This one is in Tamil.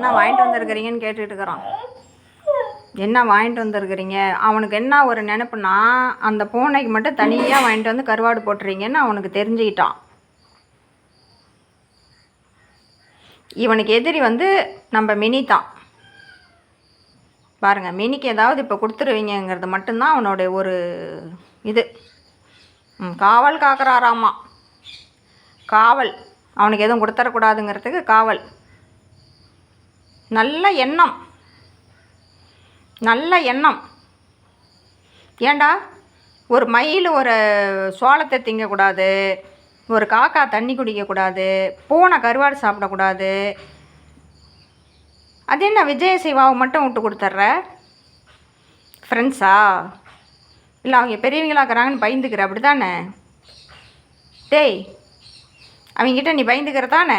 என்ன வாங்கிட்டு வந்திருக்கிறீங்கன்னு கேட்டுட்டு இருக்கிறான். என்ன வாங்கிட்டு வந்திருக்கிறீங்க? அவனுக்கு என்ன ஒரு நினப்புனா அந்த பூனைக்கு மட்டும் தனியாக வாங்கிட்டு வந்து கருவாடு போட்டுறீங்கன்னு அவனுக்கு தெரிஞ்சுக்கிட்டான். இவனுக்கு எதிரி வந்து நம்ம மினி தான். பாருங்கள் மினிக்கு ஏதாவது இப்போ கொடுத்துருவீங்கங்கிறது மட்டும்தான் அவனுடைய ஒரு இது. ம், காவல் காக்குறாராமா. காவல். அவனுக்கு எதுவும் கொடுத்துடக்கூடாதுங்கிறதுக்கு காவல். நல்ல எண்ணம். நல்ல எண்ணம். ஏண்டா? ஒரு மயில் ஒரு சோளத்தை திங்கக்கூடாது ஒரு காக்கா தண்ணி குடிக்கக்கூடாது பூனை கருவாடு சாப்பிடக்கூடாது. அது என்ன விஜய சிவாவை மட்டும் விட்டு கொடுத்துட்ற? ஃப்ரெண்ட்ஸா இல்லை அவங்க பெரியவங்களா இருக்கிறாங்கன்னு பயந்துக்கிற அப்படி தானே டேய் அவங்ககிட்ட நீ பயந்துக்கிற தானே